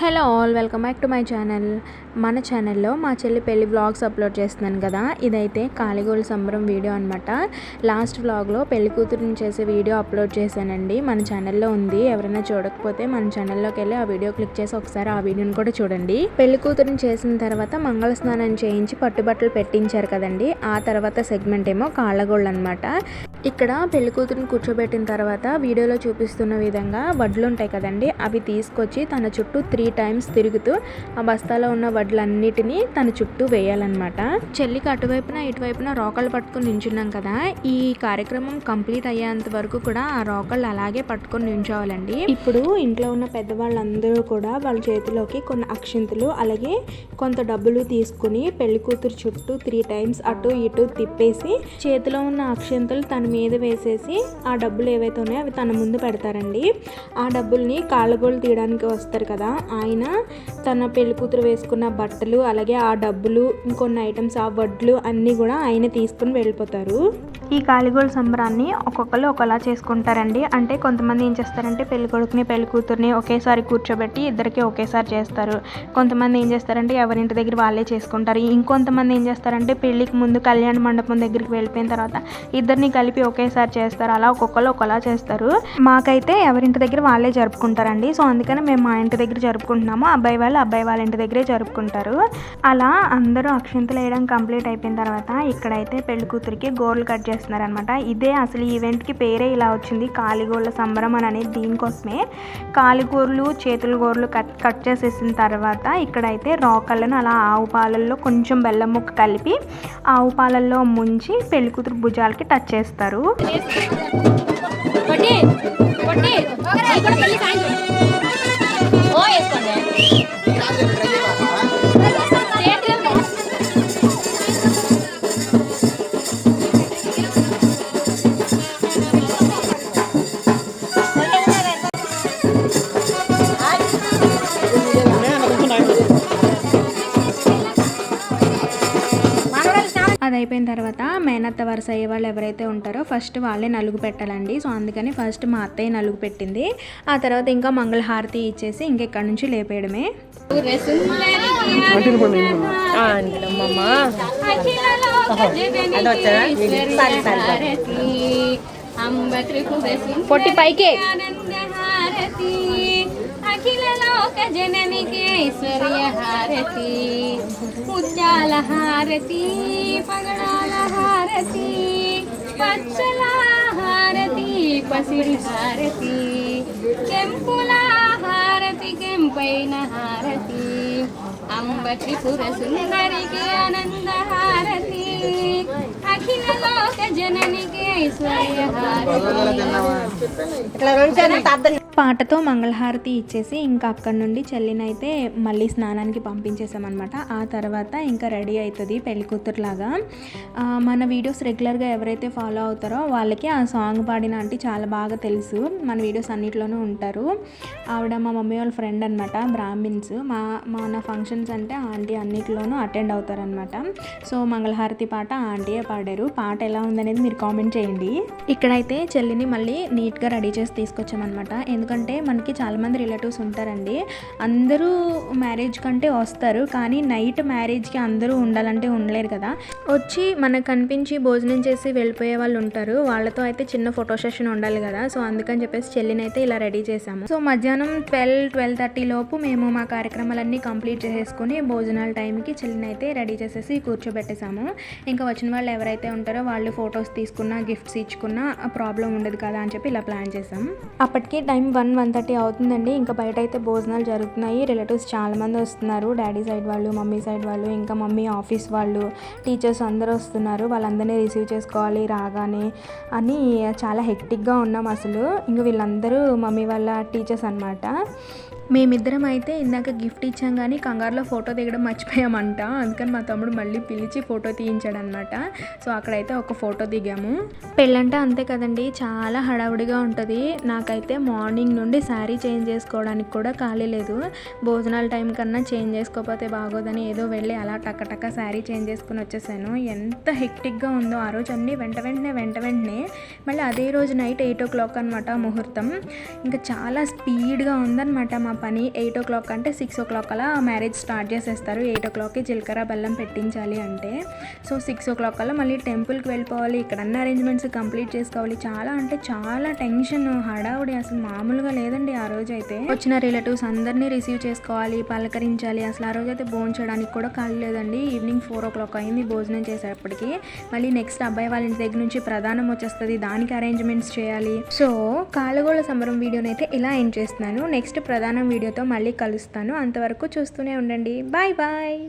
Hello all welcome back to my channel. మన ఛానల్లో మా చెల్లి పెళ్ళి వ్లాగ్స్ అప్లోడ్ చేస్తున్నాను కదా. ఇదైతే కాళీగోల్ సంబరం వీడియో అనమాట లాస్ట్ వ్లాగ్లో పెళ్ళి కూతురుని చేసే వీడియో అప్లోడ్ చేశానండి. మన ఛానల్లో ఉంది. ఎవరైనా చూడకపోతే మన ఛానల్లోకి వెళ్ళి ఆ వీడియో క్లిక్ చేసి ఒకసారి ఆ వీడియోని కూడా చూడండి. పెళ్ళి కూతురుని చేసిన తర్వాత మంగళ స్నానం చేయించి పట్టుబట్టలు పెట్టించారు కదండి. ఆ తర్వాత సెగ్మెంట్ ఏమో కాళ్ళగోళ్ళు అనమాట ఇక్కడ పెళ్ళికూతురుని కూర్చోబెట్టిన తర్వాత వీడియోలో చూపిస్తున్న విధంగా వడ్లు ఉంటాయి కదండి అవి తీసుకొచ్చి తన చుట్టూ త్రీ టైమ్స్ తిరుగుతూ ఆ బస్తాలో ఉన్న వడ్లన్నిటినీ తన చుట్టూ వేయాలన్నమాట. చెల్లికి అటువైపున ఇటువైపున రోకళ్ళు పట్టుకుని నించున్నాం కదా ఈ కార్యక్రమం కంప్లీట్ అయ్యేంత వరకు కూడా ఆ రోకళ్ళు అలాగే పట్టుకొని నించోవాలండి. ఇప్పుడు ఇంట్లో ఉన్న పెద్దవాళ్ళందరూ కూడా వాళ్ళ చేతిలోకి కొన్ని అక్షింతలు అలాగే కొంత డబ్బులు తీసుకుని పెళ్ళి కూతురు చుట్టూ త్రీ టైమ్స్ అటు ఇటు తిప్పేసి చేతిలో ఉన్న అక్షింతలు తన మీద వేసేసి ఆ డబ్బులు ఏవైతే ఉన్నాయో అవి తన ముందు పెడతారండి. ఆ డబ్బుల్ని కాళ్ళగోళ్ళు తీయడానికి వస్తారు కదా ఆయన తన పెళ్ళి కూతురు వేసుకున్న బట్టలు అలాగే ఆ డబ్బులు ఇంకొన్ని ఐటమ్స్ ఆ వడ్లు అన్నీ కూడా ఆయన తీసుకుని వెళ్ళిపోతారు. ఈ కాళీగోళ్ళ సంబరాన్ని ఒక్కొక్కరు ఒకలా చేసుకుంటారండి. అంటే కొంతమంది ఏం చేస్తారంటే పెళ్ళి కొడుకుని పెళ్ళి కూతుర్ని ఒకేసారి కూర్చోబెట్టి ఇద్దరికి ఒకేసారి చేస్తారు. కొంతమంది ఏం చేస్తారంటే ఎవరింటి దగ్గర వాళ్ళే చేసుకుంటారు. ఇంకొంతమంది ఏం చేస్తారంటే పెళ్ళికి ముందు కళ్యాణ మండపం దగ్గరికి వెళ్ళిపోయిన తర్వాత ఇద్దరిని కలిపి ఒకేసారి చేస్తారు. అలా ఒక్కొక్కరు ఒకలా చేస్తారు. మాకైతే ఎవరింటి దగ్గర వాళ్ళే జరుపుకుంటారండి. సో అందుకని మేము మా ఇంటి దగ్గర జరుపుకుంటున్నాము. అబ్బాయి వాళ్ళు అబ్బాయి వాళ్ళ ఇంటి దగ్గరే జరుపుకుంటారు. అలా అందరూ అక్షింతలు వేయడం కంప్లీట్ అయిపోయిన తర్వాత ఇక్కడైతే పెళ్ళి కూతురికి గోర్లు కట్ చేస్తున్నారనమాట ఇదే అసలు ఈవెంట్కి పేరే ఇలా వచ్చింది. కాలిగోళ్ళ సంబరం అని అనేది దీనికోసమే. కాలిగోర్లు చేతుల గోర్లు కట్ కట్ చేసేసిన తర్వాత ఇక్కడైతే రోకళ్ళను అలా ఆవు పాలల్లో కొంచెం బెల్లం ముక్క కలిపి ఆవు పాలల్లో ముంచి పెళ్ళి కూతురు భుజాలకి టచ్ చేస్తారు. కొట్టి అది అయిపోయిన తర్వాత మేనత్త వరుస అయ్యే వాళ్ళు ఎవరైతే ఉంటారో ఫస్ట్ వాళ్ళే నలుగు పెట్టాలండి. సో అందుకని ఫస్ట్ మా అత్తయ్య నలుగు పెట్టింది. ఆ తర్వాత ఇంకా మంగళహారతి ఇచ్చేసి ఇంకెక్కడి నుంచి లేపేయడమే. పొట్టి పైకే. అఖిల లోక జననికి ఐశ్వర్య హారతి ముత్యాల హారతి పగడాల హారతి పచ్చల హారతి పసిడి హారతి కెంపుల హారతి కెంపైన హారతి అంబ త్రిపుర సుందరికి ఆనంద హారతి అఖిల లోక జననికి ఐశ్వర్య హారతి పాటతో మంగళహారతి ఇచ్చేసి ఇంకా అక్కడి నుండి చెల్లినైతే మళ్ళీ స్నానానికి పంపించేసామన్నమాట. ఆ తర్వాత ఇంకా రెడీ అవుతుంది పెళ్ళికూతురులాగా. మన వీడియోస్ రెగ్యులర్గా ఎవరైతే ఫాలో అవుతారో వాళ్ళకి ఆ సాంగ్ పాడిన అంటే చాలా బాగా తెలుసు. మన వీడియోస్ అన్నిట్లోనూ ఉంటారు. ఆవిడ మా మమ్మీ వాళ్ళ ఫ్రెండ్ అనమాట బ్రాహ్మిన్స్. మా మన ఫంక్షన్స్ అంటే ఆంటీ అన్నిట్లోనూ అటెండ్ అవుతారనమాట సో మంగళహారతి పాట ఆంటీయే పాడారు. పాట ఎలా ఉందనేది మీరు కామెంట్ చేయండి. ఇక్కడైతే చెల్లిని మళ్ళీ నీట్గా రెడీ చేసి తీసుకొచ్చామన్నమాట. ఎందుకంటే మనకి చాలామంది రిలేటివ్స్ ఉంటారండి. అందరూ మ్యారేజ్ కంటే వస్తారు. కానీ నైట్ మ్యారేజ్కి అందరూ ఉండాలంటే ఉండలేరు కదా. వచ్చి మనకు కనిపించి భోజనం చేసి వెళ్ళిపోయే వాళ్ళు ఉంటారు. వాళ్ళతో అయితే చిన్న ఫోటో సెషన్ ఉండాలి కదా. సో అందుకని చెప్పేసి చెల్లిని అయితే ఇలా రెడీ చేసాము సో మధ్యాహ్నం ట్వెల్వ్ ట్వెల్వ్ థర్టీ లోపు మేము మా కార్యక్రమాలన్నీ కంప్లీట్ చేసేసుకుని భోజనాల టైంకి చెల్లిని అయితే రెడీ చేసేసి కూర్చోబెట్టేసాము ఇంకా వచ్చిన వాళ్ళు ఎవరైతే ఉంటారో వాళ్ళు ఫొటోస్ తీసుకున్నా గిఫ్ట్స్ ఇచ్చుకున్నా ప్రాబ్లం ఉండదు కదా అని చెప్పి ఇలా ప్లాన్ చేసాం అప్పటికి టైం వన్ వన్ థర్టీ అవుతుందండి. ఇంకా బయట అయితే భోజనాలు జరుగుతున్నాయి. రిలేటివ్స్ చాలామంది వస్తున్నారు. డాడీ సైడ్ వాళ్ళు మమ్మీ సైడ్ వాళ్ళు ఇంకా మమ్మీ ఆఫీస్ వాళ్ళు టీచర్స్ అందరూ వస్తున్నారు. వాళ్ళందరినీ రిసీవ్ చేసుకోవాలి రాగానే అని చాలా హెక్టిక్గా ఉన్నాం అసలు. ఇంకా వీళ్ళందరూ మమ్మీ వాళ్ళ టీచర్స్ అనమాట మేమిద్దరం అయితే ఇందాక గిఫ్ట్ ఇచ్చాం కానీ కంగారులో ఫోటో దిగడం మర్చిపోయామంట. అందుకని మా తమ్ముడు మళ్ళీ పిలిచి ఫోటో తీయించాడనమాట సో అక్కడైతే ఒక ఫోటో దిగాము. పెళ్ళంటే అంతే కదండి చాలా హడావుడిగా ఉంటుంది. నాకైతే మార్నింగ్ నుండి శారీ చేంజ్ చేసుకోవడానికి కూడా ఖాళీ లేదు. భోజనాల టైం కన్నా చేంజ్ చేసుకోకపోతే బాగోదని ఏదో వెళ్ళి అలా టక్కటక్క శారీ చేంజ్ చేసుకుని వచ్చేసాను. ఎంత హెక్టిక్గా ఉందో ఆ రోజు అన్నీ వెంట వెంటనే వెంట వెంటనే. మళ్ళీ అదే రోజు నైట్ ఎయిట్ ఓ క్లాక్ అనమాట ముహూర్తం. ఇంకా చాలా స్పీడ్గా ఉందన్నమాట మా పని ఎయిట్ ఓ క్లాక్ అంటే సిక్స్ ఓ క్లాక్ అలా మ్యారేజ్ స్టార్ట్ చేసేస్తారు. ఎయిట్ ఓ క్లాక్కి జీలకర్ర బెల్లం పెట్టించాలి అంటే. సో సిక్స్ ఓ క్లాక్ అలా మళ్ళీ టెంపుల్కి వెళ్ళిపోవాలి. ఇక్కడ అన్ని అరేంజ్మెంట్స్ కంప్లీట్ చేసుకోవాలి. చాలా అంటే చాలా టెన్షన్ హడావుడి అసలు మామూలుగా లేదండి ఆ రోజు అయితే వచ్చిన రిలేటివ్స్ అందరినీ రిసీవ్ చేసుకోవాలి పలకరించాలి. అసలు ఆ రోజు అయితే భోజనం చేయడానికి కూడా ఖాళీ లేదండి. ఈవినింగ్ ఫోర్ ఓ క్లాక్ అయింది భోజనం చేసేటప్పటికి. మళ్ళీ నెక్స్ట్ అబ్బాయి వాళ్ళ ఇంటి దగ్గర నుంచి ప్రధానం వచ్చేస్తుంది. దానికి అరేంజ్మెంట్స్ చేయాలి. సో కాలగోళ సంబరం వీడియోని అయితే ఇలా ఎండ్ చేస్తున్నాను. నెక్స్ట్ ప్రధానం వీడియోతో మళ్ళీ కలుస్తాను. అంతవరకు చూస్తూనే ఉండండి. Bye bye.